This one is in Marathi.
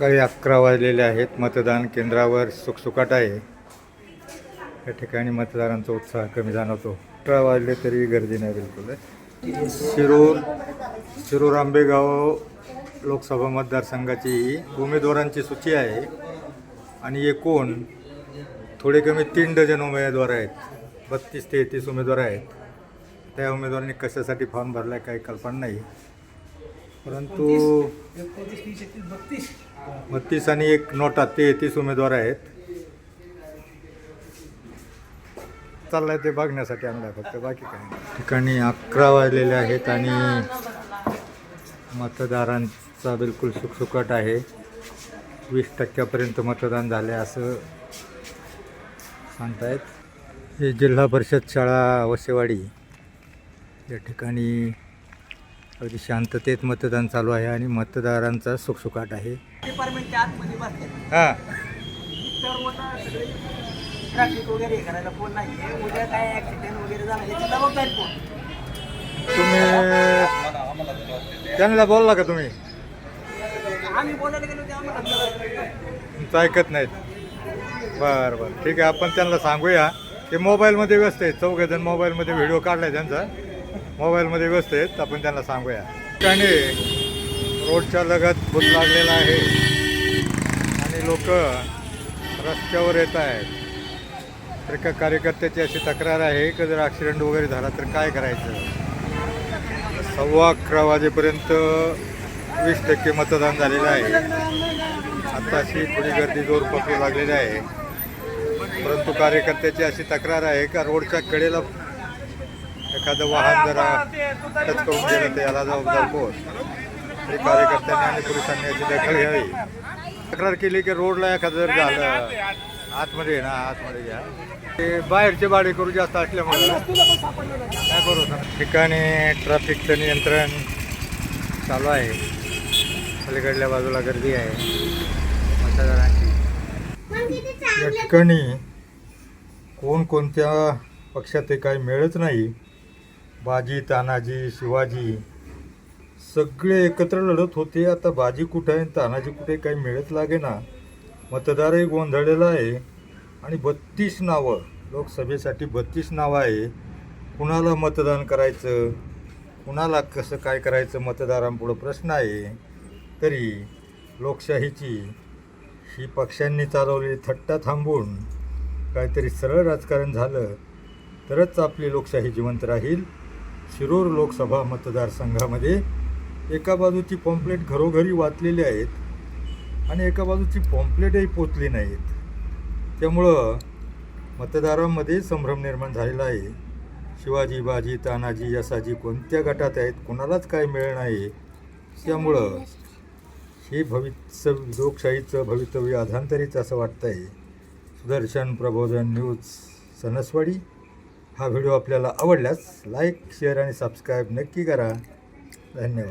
सकाळी अकरा वाजलेले आहेत. मतदान केंद्रावर सुखसुकाट आहे. या ठिकाणी मतदारांचा उत्साह कमी जाणवतो. अठरा वाजले तरी गर्दी नाही बिलकुल शिरूर शिरूर आंबेगाव लोकसभा मतदारसंघाची ही उमेदवारांची सूची आहे. आणि एकूण थोडे कमी तीन डझन उमेदवार आहेत. बत्तीस तेहतीस उमेदवार आहेत. त्या उमेदवारांनी कशासाठी फॉर्म भरला आहे काही कल्पना नाही. परंतु बत्तीस आणि एक नोटा तेहतीस उमेदवार आहेत. चाललाय ते बघण्यासाठी आणलाय फक्त बाकी काय ठिकाणी अकरा वाजलेले आहेत आणि मतदारांचा बिलकुल सुखसुकट आहे. वीस टक्क्यापर्यंत मतदान झाले असं सांगतायत. ही जिल्हा परिषद शाळा वसेवाडी. या ठिकाणी अगदी शांततेत मतदान चालू आहे आणि मतदारांचा सुखसुकाट आहे. डिपार्टमेंटच्या आतमध्ये बसतात हां. तर होता सगळे ट्रॅफिक वगैरे हे करायला फोन नाही आहे. उद्या काय ॲक्सिडेंट वगैरे झाला याची जबाबदारी कोण? तुम्ही त्यांना बोलला का तुम्ही? आम्ही बोलायला गेलो ते आम्हाला तुमचं ऐकत नाहीत. बरं बरं. ठीक आहे आपण त्यांना सांगूया. ते मोबाईलमध्ये व्यस्त आहेत. चौघजण मोबाईलमध्ये व्हिडिओ काढलाय त्यांचा. मोबाईलमध्ये व्यस्त आहेत आपण त्यांना सांगूया. ठिकाणी रोडच्या लगत भूत लागलेला आहे. आणि लोक रस्त्यावर येत आहेत. तर एका कार्यकर्त्याची अशी तक्रार आहे की जर ॲक्सिडेंट वगैरे झाला तर काय करायचं? सव्वा अकरा वाजेपर्यंत वीस टक्के मतदान झालेलं आहे. आत्ताशी थोडी गर्दी जोर पकडू लागलेली आहे. परंतु कार्यकर्त्याची अशी तक्रार आहे का रोडच्या कडेला एखादं वाहन जरा टच करून गेलं तर याला जबाबदार कोण? तरी कार्यकर्त्यांनी आणि पोलिसांनी याची दखल घ्यावी. तक्रार केली की रोडला एखादं जर झालं आतमध्ये आहे ना आतमध्ये घ्या. ते बाहेरचे भाडे करू जास्त असल्यामुळे काय करू ठिकाणी ट्रॅफिकचं नियंत्रण चालू आहे. पलीकडल्या बाजूला गर्दी आहे. मतदारांची. या ठिकाणी कोणकोणत्या पक्षात ते काही मिळत नाही. बाजी तानाजी शिवाजी सगळे एकत्र लढत होते. आता बाजी कुठे आहे आणि तानाजी कुठे काही मिळत लागे ना मतदारही गोंधळलेला आहे. आणि बत्तीस नावं लोकसभेसाठी बत्तीस नावं आहे. कुणाला मतदान करायचं? कुणाला कसं काय करायचं? मतदारांपुढं प्रश्न आहे. तरी लोकशाहीची ही पक्षांनी चालवलेली थट्टा थांबून काहीतरी सरळ राजकारण झालं तरच आपली लोकशाही जिवंत राहील. शिरूर लोकसभा मतदारसंघामध्ये एका बाजूची पॉम्पलेट घरोघरी वाचलेली आहेत आणि एका बाजूची पॉम्पलेटही पोचली नाहीत. त्यामुळं मतदारांमध्ये संभ्रम निर्माण झालेला आहे. शिवाजी बाजी तानाजी यसाजी कोणत्या गटात आहेत कोणालाच काय मिळणार आहे त्यामुळं हे भविष्य लोकशाहीचं भवितव्य अधांतरीच असं वाटतं आहे सुदर्शन प्रबोधन न्यूज सणसवाडी हा व्हिडिओ आपल्याला आवडल्यास लाईक शेअर आणि सबस्क्राईब नक्की करा. धन्यवाद.